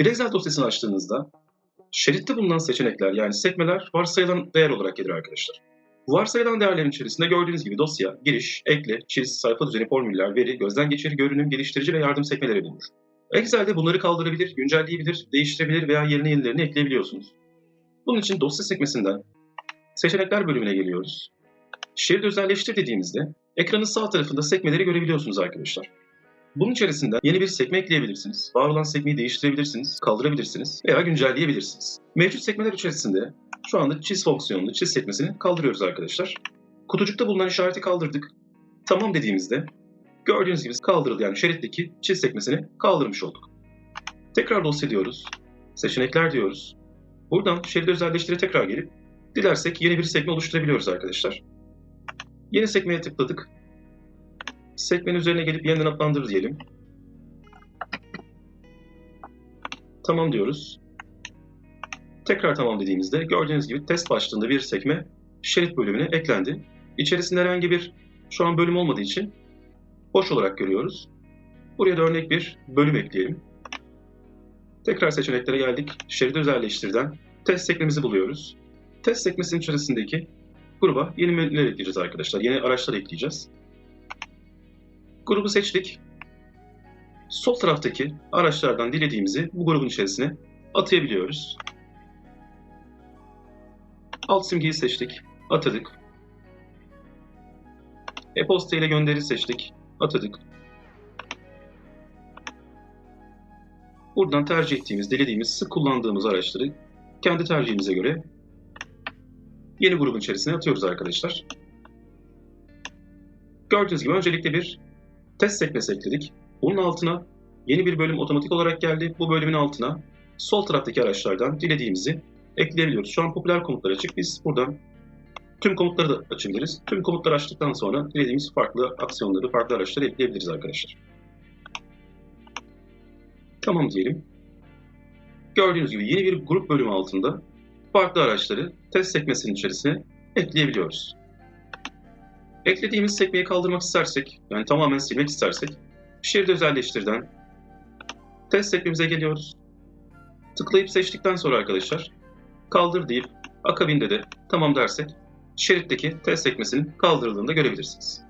Bir Excel dosyasını açtığınızda şeritte bulunan seçenekler yani sekmeler varsayılan değer olarak gelir arkadaşlar. Bu varsayılan değerlerin içerisinde gördüğünüz gibi dosya, giriş, ekle, çiz, sayfa düzeni, formüller, veri, gözden geçir, görünüm, geliştirici ve yardım sekmeleri bulunur. Excel'de bunları kaldırabilir, güncelleyebilir, değiştirebilir veya yerine yenilerini ekleyebiliyorsunuz. Bunun için dosya sekmesinden seçenekler bölümüne geliyoruz. Şerit özelleştir dediğimizde ekranın sağ tarafında sekmeleri görebiliyorsunuz arkadaşlar. Bunun içerisinde yeni bir sekme ekleyebilirsiniz. Var olan sekmeyi değiştirebilirsiniz, kaldırabilirsiniz veya güncelleyebilirsiniz. Mevcut sekmeler içerisinde şu anda çiz fonksiyonunu, çiz sekmesini kaldırıyoruz arkadaşlar. Kutucukta bulunan işareti kaldırdık. Tamam dediğimizde gördüğünüz gibi kaldırıldı yani şeritteki çiz sekmesini kaldırmış olduk. Tekrar dosya diyoruz. Seçenekler diyoruz. Buradan şerit özelleştire tekrar gelip dilersek yeni bir sekme oluşturabiliyoruz arkadaşlar. Yeni sekmeye tıkladık. Sekmenin üzerine gelip yeniden adlandır diyelim. Tamam diyoruz. Tekrar tamam dediğimizde gördüğünüz gibi test başlığında bir sekme şerit bölümüne eklendi. İçerisinde herhangi bir şu an bölüm olmadığı için boş olarak görüyoruz. Buraya da örnek bir bölüm ekleyelim. Tekrar seçeneklere geldik. Şerit özelleştirden test sekmemizi buluyoruz. Test sekmesinin içerisindeki gruba yeni menüler ekleyeceğiz arkadaşlar. Yeni araçlar ekleyeceğiz. Grubu seçtik. Sol taraftaki araçlardan dilediğimizi bu grubun içerisine atayabiliyoruz. Alt simgeyi seçtik. Atadık. E-posta ile gönderi seçtik. Atadık. Buradan tercih ettiğimiz, dilediğimiz, sık kullandığımız araçları kendi tercihimize göre yeni grubun içerisine atıyoruz arkadaşlar. Gördüğünüz gibi öncelikle bir test sekmesi ekledik. Bunun altına yeni bir bölüm otomatik olarak geldi. Bu bölümün altına sol taraftaki araçlardan dilediğimizi ekleyebiliyoruz. Şu an popüler komutlar açık. Biz buradan tüm komutları da açabiliriz. Tüm komutları açtıktan sonra dilediğimiz farklı aksiyonları, farklı araçları ekleyebiliriz arkadaşlar. Tamam diyelim. Gördüğünüz gibi yeni bir grup bölümü altında farklı araçları test sekmesinin içerisine ekleyebiliyoruz. Eklediğimiz sekmeyi kaldırmak istersek, yani tamamen silmek istersek, şerit özelleştirden test sekmemize geliyoruz. Tıklayıp seçtikten sonra arkadaşlar, kaldır deyip akabinde de tamam dersek, şeritteki test sekmesinin kaldırıldığını da görebilirsiniz.